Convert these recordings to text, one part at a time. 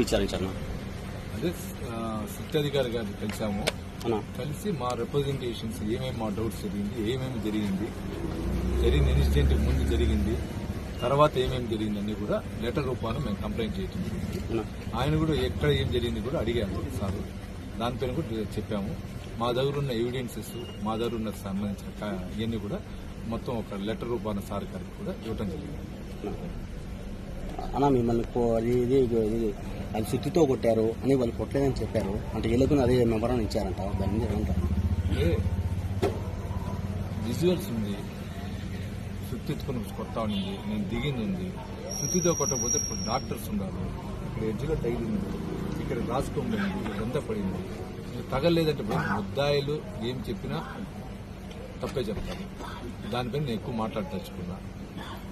విచారించాను అదే సత్యాధికారి గారిని కలిసాము కలిసి మా రిప్రజెంటేషన్స్ ఏమేమి మా డౌట్స్ జరిగింది ఏమేమి జరిగింది జరిగిన ఇన్సిడెంట్ ముందు జరిగింది తర్వాత ఏమేమి జరిగింది అన్ని కూడా లెటర్ రూపాన మేము కంప్లైంట్ చేయడం జరిగింది. ఆయన కూడా ఎక్కడ ఏం జరిగింది కూడా అడిగాము సార్. దానిపైన కూడా చెప్పాము. మా దగ్గర ఉన్న ఎవిడెన్సెస్ మా దగ్గర ఉన్న సంబంధించిన ఇవన్నీ కూడా మొత్తం ఒక లెటర్ రూపాన సార్ గారికి కూడా ఇవ్వడం జరిగింది. అన్నా మిమ్మల్ని ఇది అది సుత్తితో కొట్టారు అని వాళ్ళు కొట్టలేదని చెప్పారు. అంటే వీళ్ళకు అదే మెమరం ఇచ్చారంట. దాని మీద ఏమంటారు? విజువల్స్ ఉంది. సుత్తితో కొట్టా ఉంది. నేను దిగింది ఉంది. సుత్తితో కొట్టకపోతే ఇప్పుడు డాక్టర్స్ ఉన్నారు. ఇక్కడ ఎడ్జ్లో తగిలింది ఇక్కడ రాసుకోండి ఇదంతా పడింది. తగలేదంటే ముద్దాయిలు ఏం చెప్పినా తప్పే చెప్తాను దానిపైన నేను ఎక్కువ మాట్లాడదలుచుకున్నా.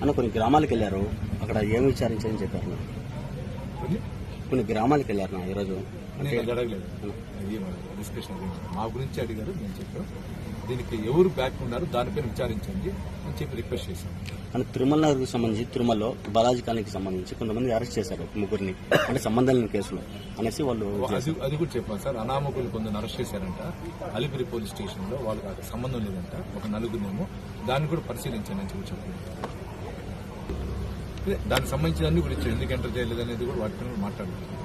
అన్న కొన్ని గ్రామాలకు వెళ్ళారు. అక్కడ ఏం విచారించారని చెప్పారు. కొన్ని గ్రామాలకు వెళ్ళారు నా ఈరోజు. మా గురించి అడిగారు నేను చెప్పాను. దీనికి ఎవరు బ్యాక్ ఉన్నారు దానిపైన విచారించండి అని చెప్పి రిక్వెస్ట్ చేశాను. అంటే తిరుమల నగర్కి సంబంధించి తిరుమలలో బాలాజీ కాలనీకి సంబంధించి కొంతమంది అరెస్ట్ చేశారు ముగ్గురిని. అంటే సంబంధం లేని కేసులో అనేసి వాళ్ళు అది కూడా చెప్పాను సార్. అనామకులు కొందరు అరెస్ట్ చేశారంట. అలిపిరి పోలీస్ స్టేషన్లో వాళ్ళకి సంబంధం లేదంట. ఒక నలుగురేమో దాన్ని కూడా పరిశీలించండి అని చెప్పి చెప్పాను దానికి సంబంధించిన అన్ని కూడా ఇచ్చారు ఎందుకు ఎంటర్ చేయలేదు అనేది కూడా వాటిపైన మాట్లాడుతుంది